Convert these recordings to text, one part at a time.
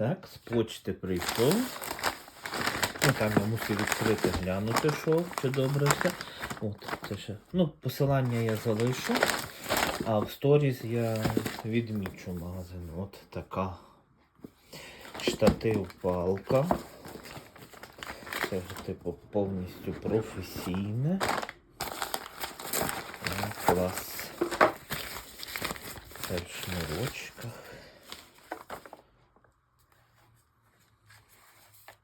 Так, з почти прийшов. Ну, там я мусив відкрити, глянути, що чи добре все. От, це ще. Ну, посилання я залишу, а в сторіз я відмічу магазин. От така штатив палка. Це вже типу повністю професійне. Клас. Це в шнурочках.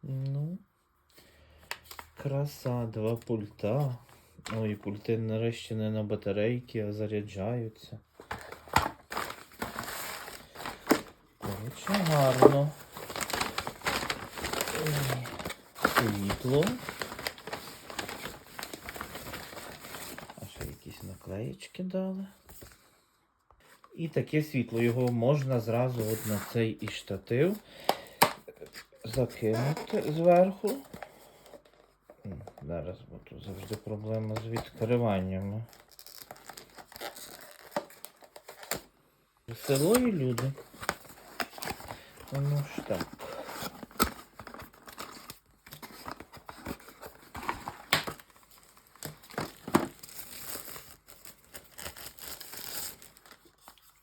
Ну, краса, два пульта. Ой, пульти нарешті не на батарейки, а заряджаються. Коротше, гарно. Світло. А ще якісь наклеєчки дали. І таке світло. Його можна зразу от на цей і штатив закинути зверху. Зараз, бо тут завжди проблема з відкриваннями. Селої люди. Ну ж так.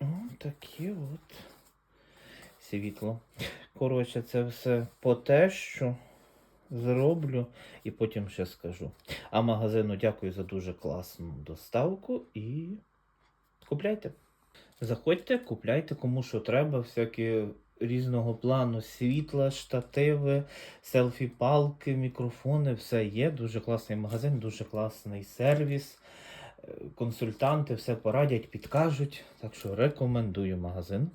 О, таке от світло. Коротше, це все по те, що зроблю і потім ще скажу. А магазину дякую за дуже класну доставку і купляйте. Заходьте, купляйте, кому що треба, всякі різного плану світла, штативи, селфі-палки, мікрофони, все є. Дуже класний магазин, дуже класний сервіс. Е, Консультанти все порадять, підкажуть. Так що рекомендую магазин.